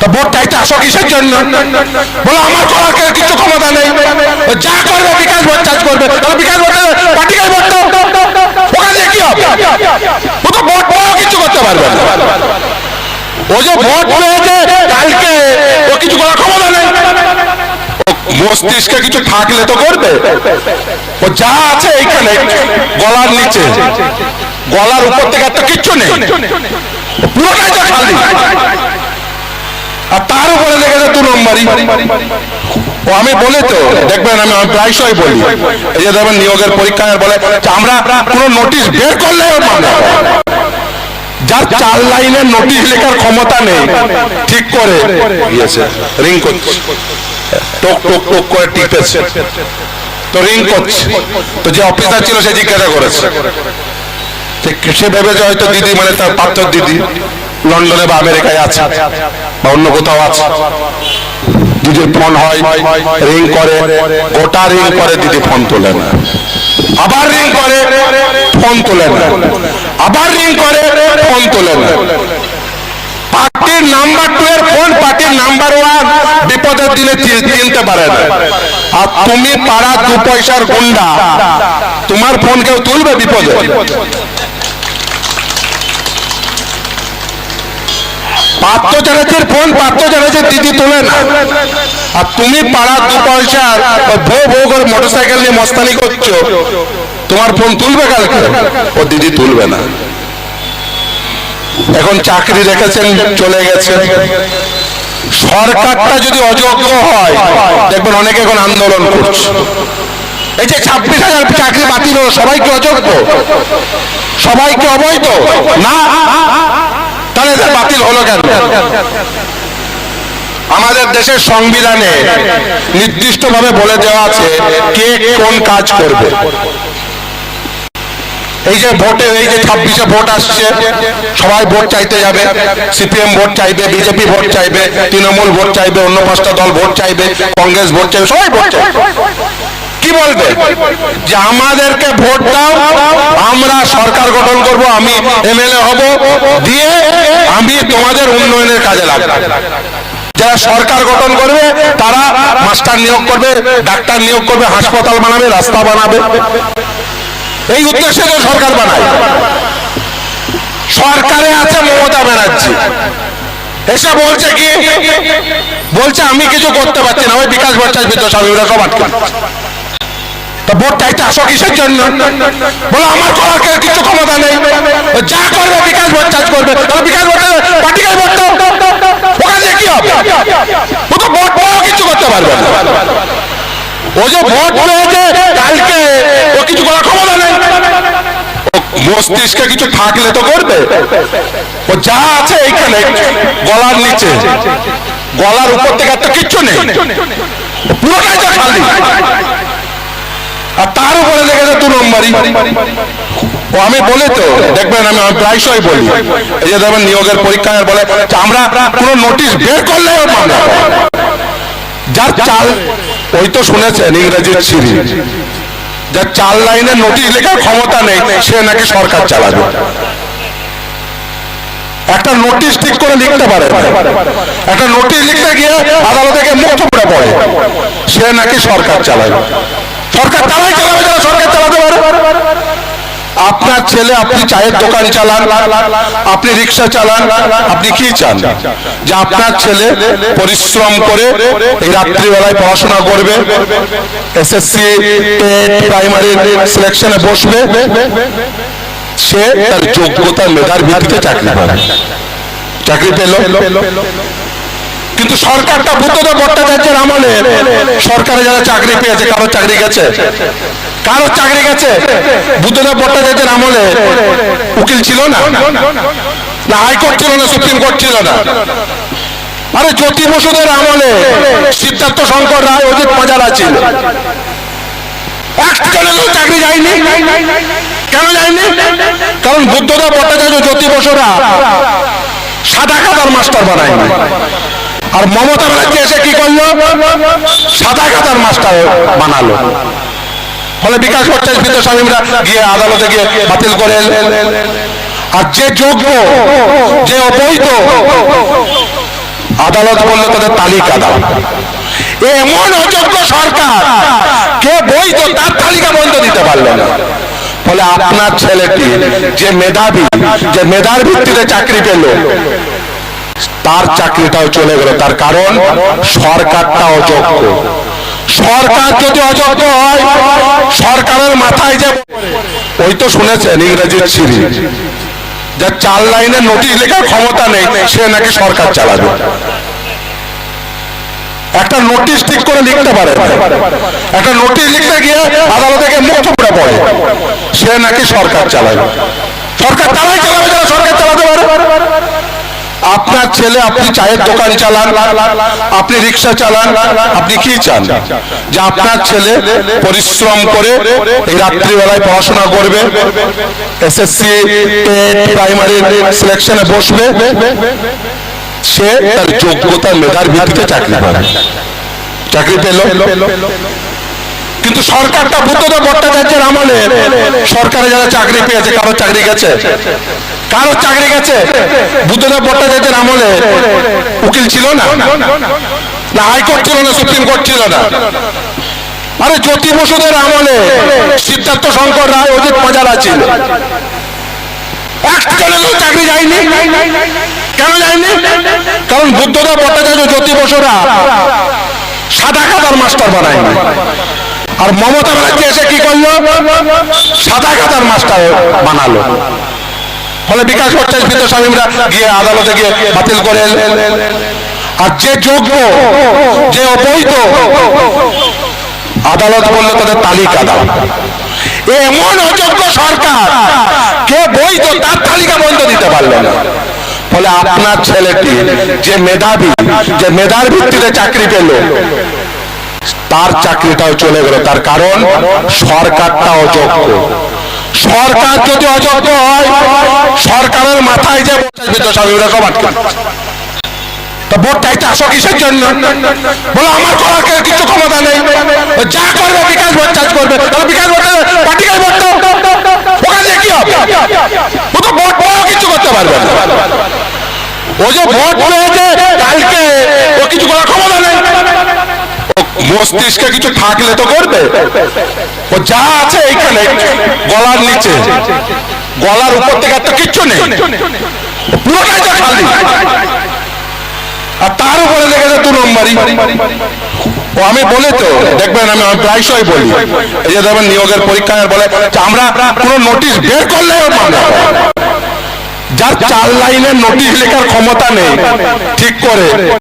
তা আসো কিসের জন্য? আমার কিছু ক্ষমতা নেই। যা করবে, বিকাশ করবে। ও ভোট কালকে, ও কিছু করার ক্ষমতা নেই। মস্তিষ্কে কিছু থাকলে তো করবে। ও যা আছে এইখানে, গলার নিচে। গলার উপর থেকে একটা কিচ্ছু নেই। আর তার উপরে লেগেছে দু নম্বরই। ও, আমি বলি তো, দেখবেন আমি প্রায়শই বলি। এই যে দেখবেন নিয়োগের পরীক্ষায় বলে আমরা কোনো নোটিশ বের করলে। যার চার লাইনের নোটিশ লেখার ক্ষমতা নেই, ঠিক করে দিয়েছে রিং করছে। টোক টোক টোক করে টিপেছে। তো রিং করছে। তো যে অফিসার ছিল সে জিজ্ঞাসা করেছে। যে সে ভেবেছে হয়তো দিদি মানে তার পাত্র দিদি লন্ডনে বা আমেরিকায় আছে, বা অন্য কোথাও আছে। দিদির ফোন হয়, রিং করে, গোটা রিং করে, দিদি ফোন তোলে না। আবার রিং করে, ফোন তোলে না। আবার রিং করে, ফোন তোলে না। পার্টির নাম্বার টু এর ফোন, পার্টির নাম্বার ওয়ান বিপদের চি- চিনতে পারে না। আর তুমি পাড়া দু পয়সার গুন্ডা, তোমার ফোন কেউ তুলবে বিপদে? পাত্র চ্যাটার্জির ফোন পাত্র চ্যাটার্জির দিদি তোলে না আর তুমি পাড়া দু পয়সার বউ বউ করে মোটরসাইকেল নিয়ে মস্তানি করছ। তোমার ফোন তুলবে কালকে? ও দিদি তুলবে না। এখন চাকরি রেখেছেন, চলে গেছে সরকারটা যদি অযোগ্য হয়, দেখবেন অনেকে এখন আন্দোলন করছে। এই যে ছাব্বিশ হাজার চাকরি বাতিল সবাইকে অযোগ্য? সবাইকে অবৈধ? না? তাহলে এদের বাতিল হলো কেন? আমাদের দেশের সংবিধানে নির্দিষ্টভাবে বলে দেওয়া আছে কে কোন কাজ করবে। এই যে ভোটে এই যে ছাব্বিশে ভোট আসছে সবাই ভোট চাইতে যাবে। সিপিএম ভোট চাইবে বিজেপি ভোট চাইবে তৃণমূল ভোট চাইবে অন্য পাঁচটা দল ভোট চাইবে কংগ্রেস ভোট চাইবে সবাই ভোট চাইবে। কি বলবে? যে আমাদেরকে ভোট দাও, আমরা সরকার গঠন করব, আমি এমএলএ হব, দিয়ে আমি তোমাদের উন্নয়নের কাজে লাগবো। যারা সরকার গঠন করবে, তারা মাস্টার নিয়োগ করবে, ডাক্তার নিয়োগ করবে, হাসপাতাল বানাবে, রাস্তা বানাবে। এই উদ্দেশ্যে সরকার বানায়। সরকারে আছে মমতা ব্যানার্জি। এসে বলছে কি? বলছে, আমি কিছু করতে পারছি না। ওই বিকাশ ভট্টাচার্য বিদ্যাসাগররা সব আটকে কিসের জন্য? আমার কিছু নেই। যা করবে করবে। কি হবে? ও তো করতে পারবে যে ভোট কালকে ও কিছু করার নেই। মস্তিষ্কে কিছু থাকলে তো করবে। ও যা আছে এইখানে, গলার নিচে। গলার উপর থেকে একটা কিচ্ছু নেই। পুরোটাই তো খালি। আর তার উপরে লেগেছে দু নম্বরই। ও, আমি বলি তো, দেখবেন আমি প্রায়শই বলি। এই যে দেখবেন নিয়োগের পরীক্ষায় বলে আমরা কোনো নোটিশ বের করলে। যার চাল, ওই তো শুনেছেন ইংরেজির সিঁড়ি। যার চার লাইনের নোটিশ লেখার ক্ষমতা নেই, সে নাকি সরকার চালাবে। একটা নোটিশ ঠিক করে লিখতে পারে। একটা নোটিশ লিখতে গিয়ে আদালত মুখ থুবড়ে পড়ে। সে নাকি সরকার চালাবে। সরকার চালাবে যারা সরকার চালাতে পারে? আপনার ছেলে, আপনি চায়ের দোকান চালান, আপনি রিক্সা চালান, আপনি কি চান? যে আপনার ছেলে পরিশ্রম করে এই রাত্রিবেলায় পড়াশোনা করবে এসএসসি প্রাইমারি সিলেকশনে বসবে, সে তার যোগ্যতা, মেধার ভিত্তিতে চাকরি পাবে। চাকরি পেল? কিন্তু সরকারটা বুদ্ধদেব ভট্টাচার্যের আমলে। সরকারে যারা চাকরি পেয়েছে, কারও চাকরি গেছে? কারও চাকরি গেছে? বুদ্ধদেব ভট্টাচার্যের আমলে। উকিল ছিল না? না, হাইকোর্ট ছিল না, সুপ্রিম কোর্ট ছিল না। আরে জ্যোতি বসুদের আমলে সিদ্ধার্থ শঙ্কর রায় অজিত মজারা ছিল। চাকরি যায়নি। কেন যায়নি? কারণ বুদ্ধদেব ভট্টাচার্য জ্যোতি বসুরা সাদা কাতার মাস্টার বানায়নি। আর মমতা ব্যানার্জি এসে কি করল? সাদা কাতার মাস্টার বানালো। ফলে বিকাশ ভট্টাচার্য বিদ্যাস্বামীরা গিয়ে আদালতে গিয়ে বাতিল করে। আর যে যোগ্য, যে অবৈধ, আদালত বলল তাদের তালিকা দাও। এমন অযোগ্য সরকার, কে বৈধ তার তালিকা বন্ধ দিতে পারল না। ফলে আপনার ছেলেটি যে মেধাবী, যে মেধার ভিত্তিতে চাকরি পেল তার চাকরিটাও চলে গেল, তার কারণ সরকারটা অযোগ্য। সরকার যদি অযোগ্য হয়, সরকারের মাথায় যে ওই তো শুনেছেন ইংরেজির ছিরি যার চার লাইনে নোটিশ লেখার ক্ষমতা নেই, সে নাকি সরকার চালাবে। একটা নোটিশ ঠিক করে লিখতে পারে। একটা নোটিশ লিখতে গিয়ে আদালতে গিয়ে মুখ চুপড়ে পড়ে। সে নাকি সরকার চালাবে। সরকার তারাই চালাবে, যারা সরকার চালাতে পারে। আপনার ছেলে, আপনি চায়ের দোকান চালান, আপনি রিক্সা চালান, আপনি কি চান? যে আপনার ছেলে পরিশ্রম করে এই রাত্রিবেলায় পড়াশোনা করবে এসএসসি প্রাইমারি সিলেকশনে বসবে, সে তার যোগ্যতা মেধার ভিত্তিতে চাকরি পাবে। চাকরি পেল? কিন্তু সরকারটা বুদ্ধদেব ভট্টাচার্যের আমলে। সরকারে যারা চাকরি পেয়েছে, কারও চাকরি গেছে? কারও চাকরি গেছে? বুদ্ধদেব ভট্টাচার্যের আমলে। উকিল ছিল না? না, হাইকোর্ট ছিল না, সুপ্রিম কোর্ট ছিল না। আরে জ্যোতি বসুদের আমলে সিদ্ধার্থ শঙ্কর রায় অজিত মজারা ছিল। চাকরি যায়নি। কেন যায়নি? কারণ বুদ্ধদেব ভট্টাচার্য জ্যোতি বসুরা সাদা কাদার মাস্টার বানায়নি। আর মমতা ব্যানার্জি এসে কি করল? সাদা কাদার মাস্টার বানালো। ফলে বিকাশ ভট্টাচার্য বিদ্যা স্বামীরা গিয়ে আদালতে গিয়ে বাতিল করে। আর যে যোগ্য, যে অবৈধ, আদালত বলল তাদের তালিকা দাও। এমন অযোগ্য সরকার, কে বৈধ তার তালিকা বন্ধ দিতে পারল না। ফলে আপনার ছেলেটি যে মেধাবী, যে মেধার ভিত্তিতে চাকরি পেল তার চাকরিটাও চলে গেল। তার কারণ সরকারটা অযোগ্য। সরকার যদি অযোগ্য হয়, সরকারের মাথায় যে আটকে কিছু ক্ষমতা নেই। করবে, বিকাশ করবে। বিকাশ ও তো কিছু করতে পারবে যে কালকে, ও কিছু করার ক্ষমতা নেই ও মস্তিষ্কে কিছু থাকলে তো করবে। ও যা আছে এইখানে, গলার নিচে। গলার উপর থেকে তো কিচ্ছু নেই। পুরোটাই তো খালি। আর তার উপরে দেখে লেগেছে দু নম্বরই। ও আমি বলে তো, দেখবেন আমি প্রায়শই বলি। এই যে দেখবেন নিয়োগের পরীক্ষায় বলে আমরা কোনো নোটিশ বের করলে যার চার লাইনের নোটিশ লেখার ক্ষমতা নেই, ঠিক করে।